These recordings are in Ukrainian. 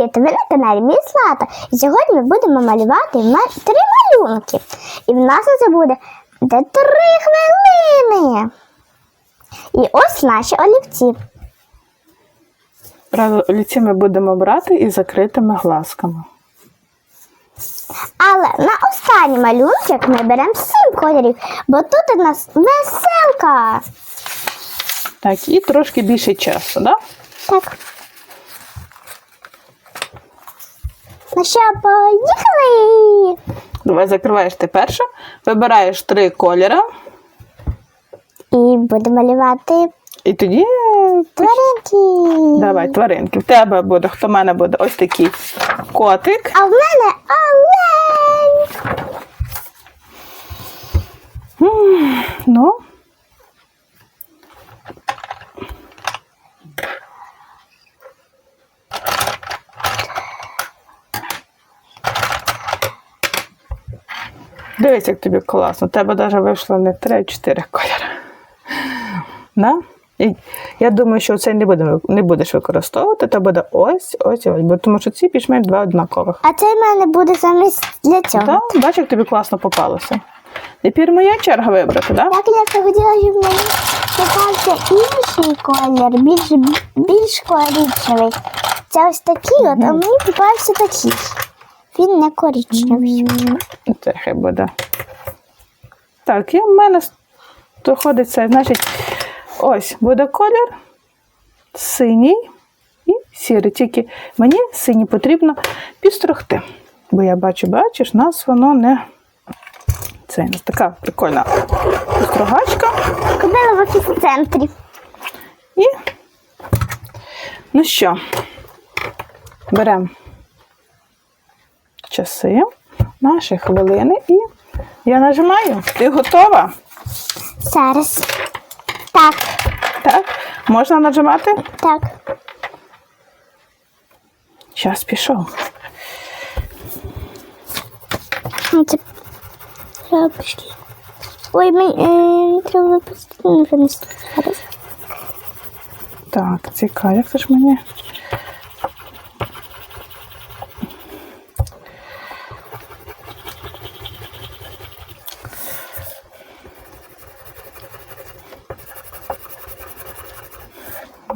Привіт! Ви на каналі Мій Злата. І сьогодні ми будемо малювати три малюнки. І в нас це буде де три хвилини. І ось наші олівці. Олівці ми будемо брати із закритими глазками. Але на останній малюнок ми беремо сім кольорів, бо тут у нас веселка. Так, і трошки більше часу, да? Так. Ну що, поїхали? Давай закриваєш ти перше, вибираєш три кольори, І будемо малювати і тоді тваринки. давай тваринки. В тебе буде, хто в мене буде ось такий котик. А в мене олень. Ну, Дивись, як тобі класно. У тебе навіть вийшло не три, а чотири кольори. Да? І я думаю, що це не, будемо, не будеш використовувати, то буде ось, ось, ось. Бо тому що ці більш-менш два однакових. А цей в мене буде замість для цього. Так, бачиш, як тобі класно попалося. Тепер моя черга вибрати, так? Так я хотіла, щоб мені попався інший колір, більш, більш коричневий. Це ось такий от, а мені попався такий. Він не коричневий. Це хай буде. Так, і в мене доходить це, значить, ось буде колір синій і сірий. Тільки мені синій потрібно підстрогти. Бо я бачу, бачиш, нас воно не. Це ось така прикольна підстрогачка. Купила в офіс-центрі. І ну що, беремо часи, наші хвилини, і я нажимаю. Ти готова? Зараз. Так, Так? Можна нажимати? так. Час пішов. Ну, Ой, мені е, треба винести. Зараз. Так, цікаво, як це ж мені.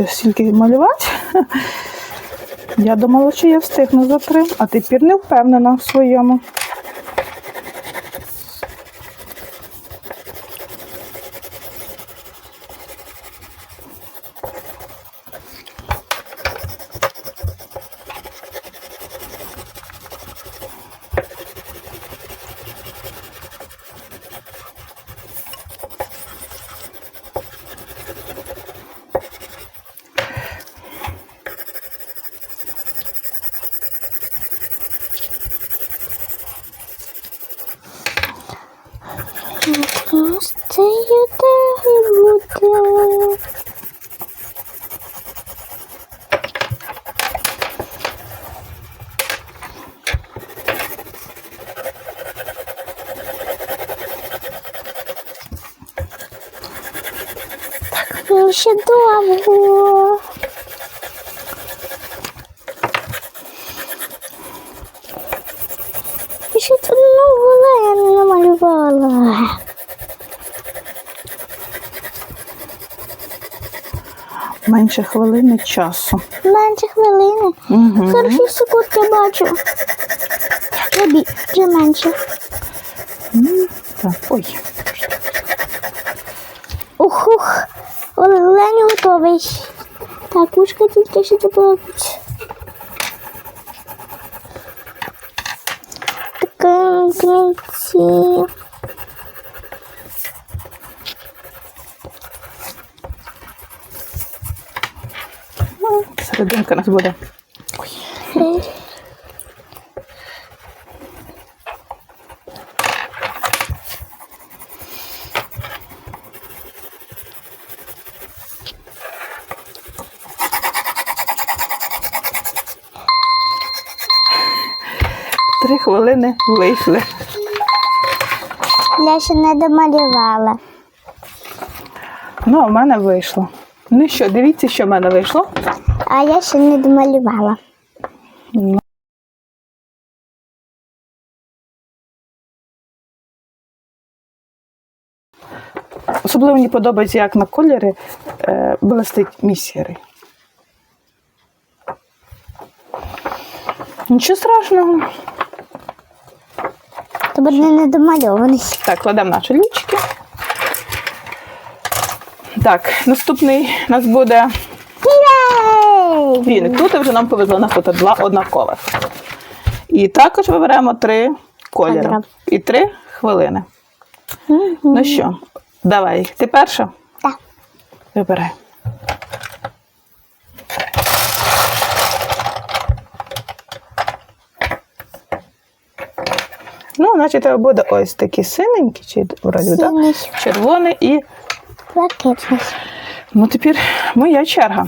Ще стільки малювати. Я думала, що я встигну за три, а тепер не впевнена в своєму. Я так буде. Так, ще довго. І ще тут нову я не намалювала. Менше хвилини часу. Менше хвилини. Угу. 46 секунд я бачу. Вже, бі... вже менше. Так, ой. Ух, ух. Олень готовий. Так, ушка тільки ще добавить. Таке кінці. Серединка у нас буде. Ой. Три хвилини вийшли. Я ще не домалювала. Ну, а в мене вийшло. Ну що, дивіться, що в мене вийшло. А я ще не домалювала. Особливо мені подобається, як на кольорі е, блистить мій сірий. Нічого страшного. То буде не домальований. Так, кладемо наші лічки. Так, наступний у нас буде Віник. Тут вже нам повезло на фото два однакових. І також виберемо три кольори. Добре. І три хвилини. Мгм. Ну що, давай. Ти перша? Так. Вибирай. Ну, значить, тебе буде ось такі синенькі, чи вроді, да? Червоний і. блакитний. Ну, тепер моя черга.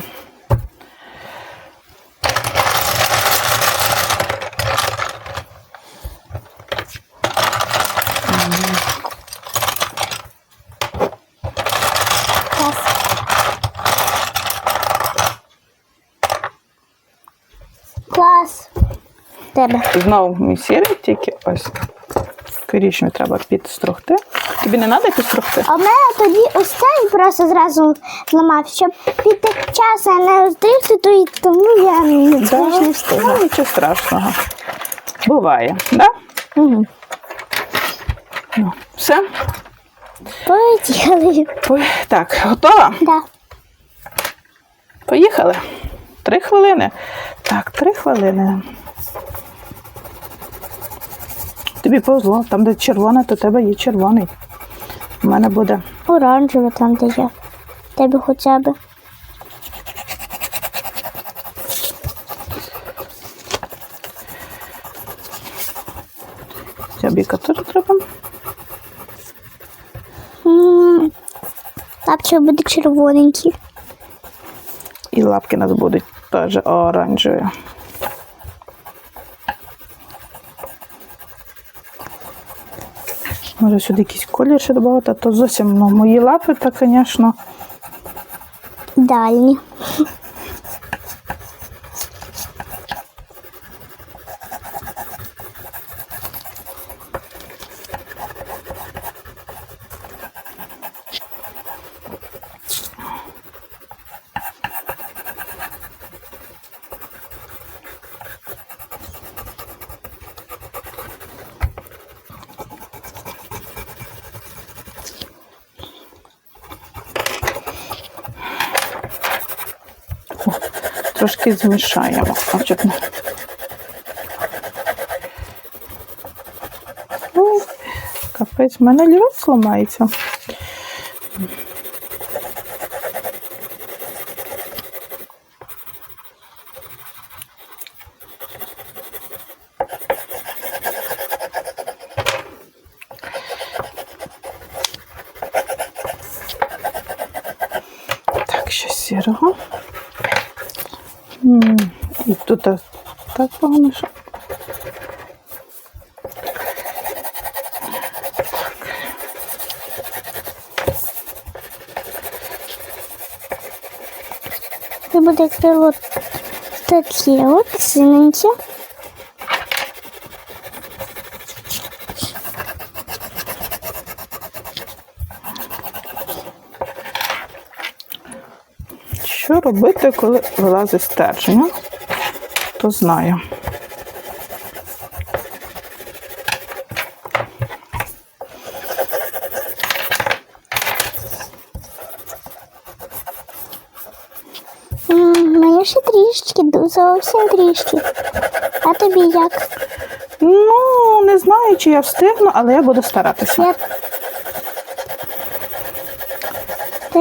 Тебе. Знову мій сірий, тільки ось корічню треба підстрогти. Тобі не треба підстрогти? А в мене тоді ось цей просто зразу зламав, щоб піти час, а не роздрифти, то і тому я не, Да. не встигла. Ну, нічого страшного. Буває, да? Угу. Ну, все. Поїхали. Ой, Так, готова? Да. Поїхали. Три хвилини. Так, три хвилини. Тобі повезло, там, де червоне, то тебе є червоний. У мене буде. Оранжеве там, де є. Тебе хоча б. Ябіка теж треба. М, Лапчик буде червоненький. І лапки у нас будуть теж оранжеві. Може сюди якийсь колір ще додати, а то зовсім ну, мої лапи, то, звісно, Дальні. Трошки змішаємо. Ой, Капець, в мене лівець ламається. Так, ще сірого. М, І а, так погано, що. Це буде крило таке от синеньке. Що робити, коли вилазить стерження? То знаю. М, Мені ще трішечки, зовсім трішки. А тобі як? Ну, не знаю, чи я встигну, але я буду старатися. Я... Ти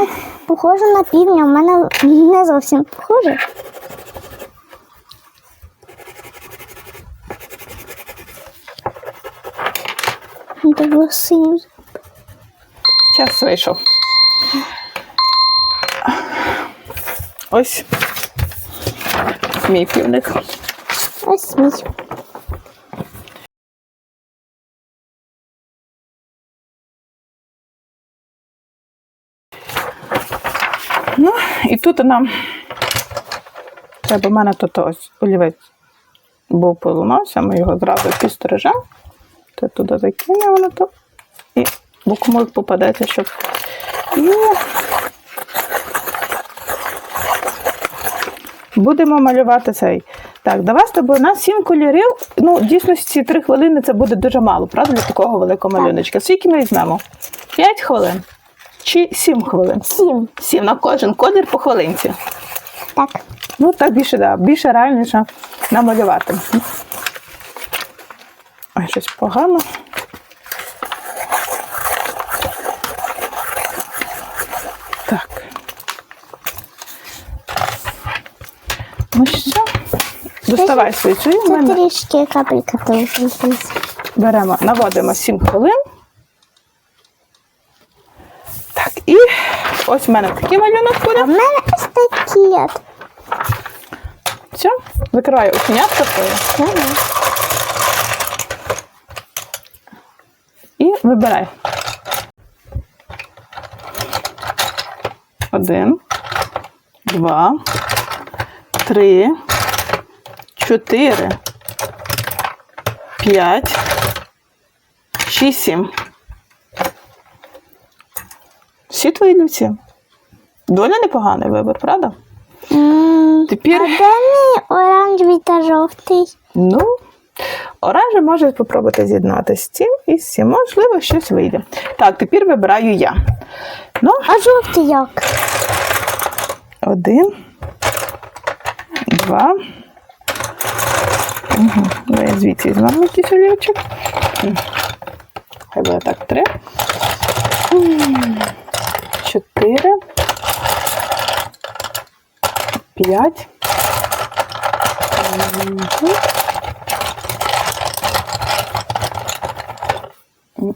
Мама похожа на півня, у мене не зовсім похоже. Було синім. Час вийшов. Ось мій півник. Ось мій. Ну, і тут нам треба, в мене тут ось олівець був поламався, ми його зразу підстрижемо. Ти туди закинемо на то. І букмок попадеться, щоб. І будемо малювати цей. Так, давай з тобою на сім кольорів. Ну, в дійсності три хвилини це буде дуже мало, правда, для такого великого малюночка. Скільки ми візьмемо? П'ять хвилин чи сім хвилин? Сім. Сім на кожен колір по хвилинці. Так. Ну, так більше, да, більше реальніше намалювати. Ой, щось погано. Так. Ну що, доставай цю. в Це мене. трішки капелька залишилась. Беремо, наводимо 7 хвилин. Так, і ось в мене такий малюнок А буде. в мене ось такі. от. Все, закриваю оченятка твоє. Ага. І вибирай. Один, два, три, чотири, п'ять, шість, сім. Всі твої люці. Доля непоганий вибір, правда? М, Тепер- А де мій оранжевий та жовтий? Ну, оранжевий може спробувати з'єднати з цим і з цим. Можливо, щось вийде. Так, тепер вибираю я. Ну, А жовтий як? Один, два. Угу. Давай я звідси візьмемо якийсь олівчик. Хай буде так три. 5.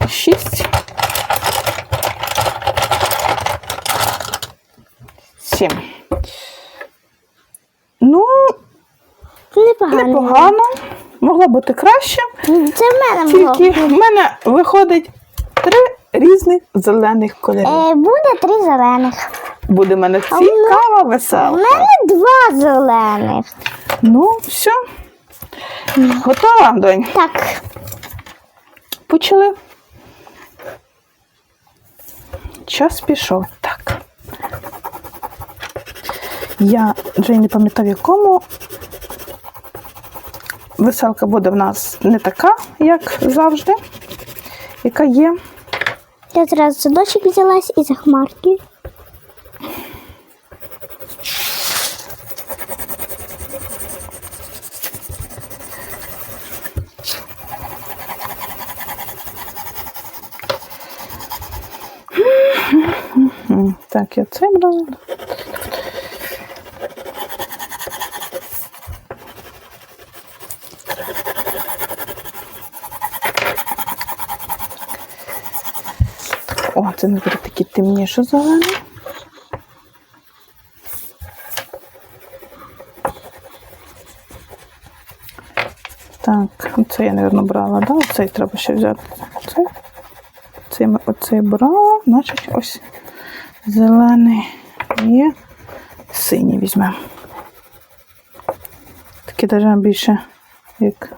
Шість. Сім. Ну, непогано. непогано. Могло бути краще. Це в мене було. Тільки в мене виходить три різних зелених кольори. Е, буде три зелених. Буде в мене цікава, весела. У мене два зелених. Ну, все. Готова, донь? Так. Почали. Час пішов. Так. Я вже не пам'ятаю, в якому. Веселка буде в нас не така, як завжди, яка є. Я зразу садочок взялась і за хмарки. М, Так, я це брала. О, це не буде такі темніше зелені. Так, це я, мабуть, брала, да? Оцей треба ще взяти. Оцей. Цей ми оцей брала, значить ось зелений є. Синій візьмемо. Такий навіть більше як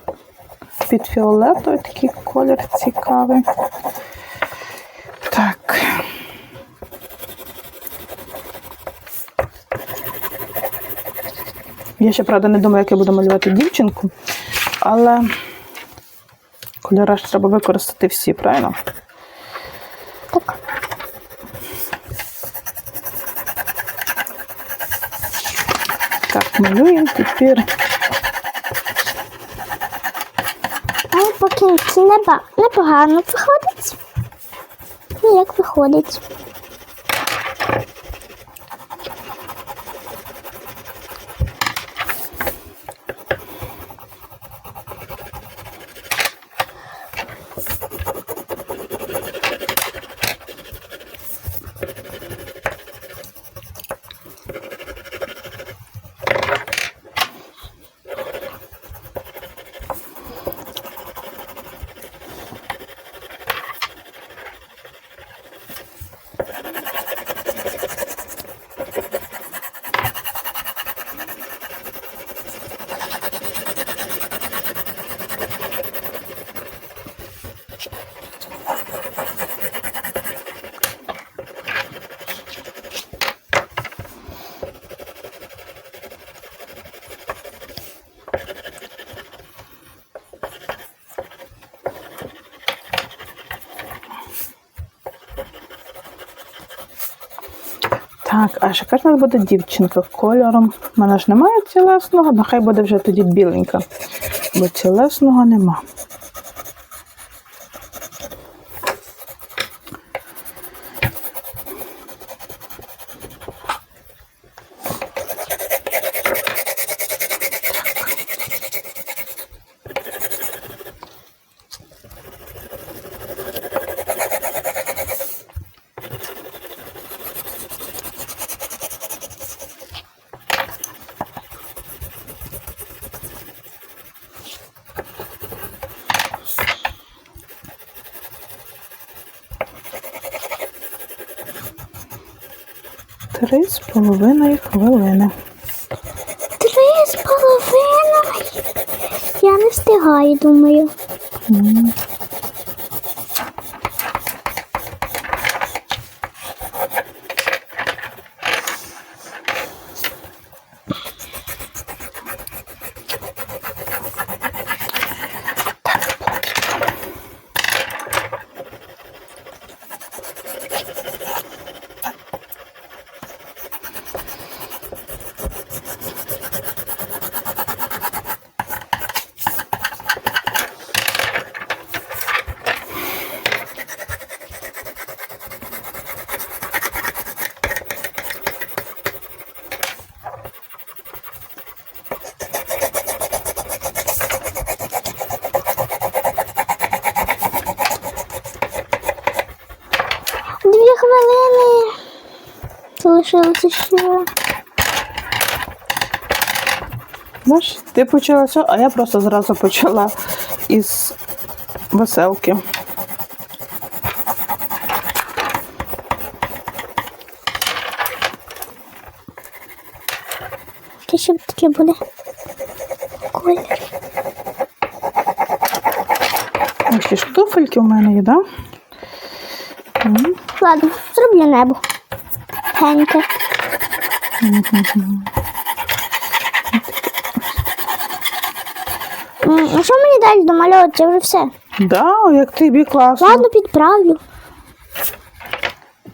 під фіолетовий такий колір цікавий. Так. Я ще, правда, не думаю, як я буду малювати дівчинку, але кольори ж треба використати всі, правильно? Так, малюємо тепер. Але по кінці неба непогано виходить. Ні, як виходить. Так, а ще у нас буде дівчинка кольором. У мене ж немає цілесного, нехай буде вже тоді біленька, бо цілесного нема. Три з половиною хвилини. Три з половиною. Я не встигаю, думаю. М. Дві хвилини. Залишилося ще. Знаєш, ти почала все, а я просто зразу почала із веселки. Яке ще таке буде? Колір. Ось ж туфельки у мене є, так? Да? Ладно, зроблю небо. Геньке. А що мені далі домальовувати? Це вже все. Да, як тобі класно. Ладно, підправлю.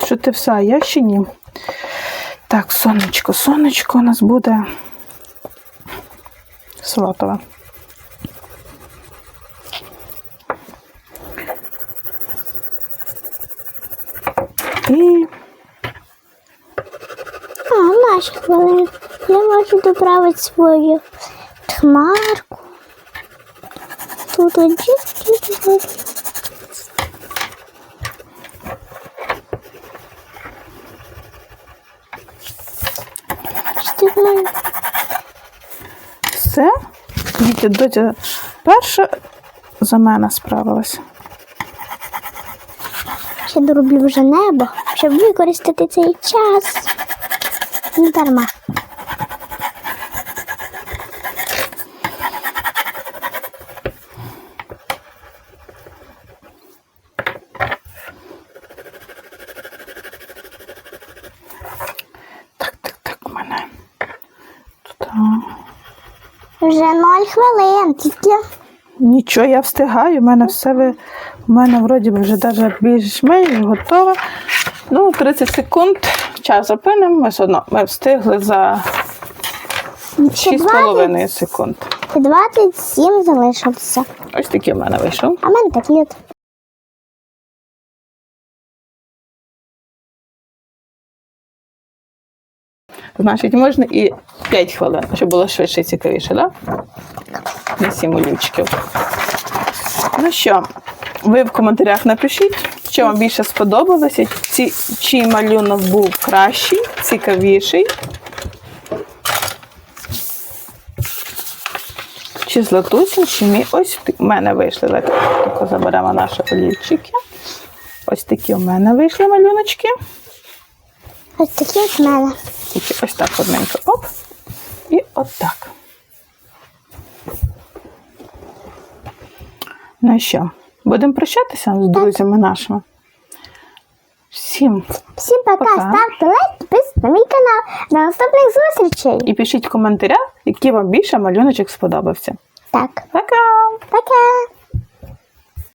Що ти все, а я ще ні. Так, сонечко, сонечко у нас буде салатове. І А. Я можу доправити свою хмарку. Тут один. тут один. Все. Дітя, дотя перша за мене справилася. Ще дороблю вже небо, щоб використати цей час. Не дарма. Так, так, так, у мене. Тут, а, Вже ноль хвилин, тільки Нічого, я встигаю, у мене все ви. У мене вроді вже навіть більш-менш готове. Ну, 30 секунд. Час зупинимо. Ми все одно ми встигли за 6,5 секунд. 27 залишилося. Ось такий у мене вийшов. А в мене такий от. Значить, можна і 5 хвилин, щоб було швидше і цікавіше, так? Да? Не 7 олівчиків. Ну що, ви в коментарях напишіть, що вам більше сподобалося, ці, чий малюнок був кращий, цікавіший. Чи златусін, чи мій. Ось в мене вийшли. Тільки заберемо наші олівчики. Ось такі у мене вийшли малюночки. Ось такі от в мене. Тільки ось так одненько. Оп. І отак. Ну що, будемо прощатися з друзями нашими. Всім. Всім пока, Пока. ставте лайк, підписуйтесь на мій канал. До наступних зустрічей. І пишіть в коментарях, який вам більше малюночок сподобався. Так, Пока! пока.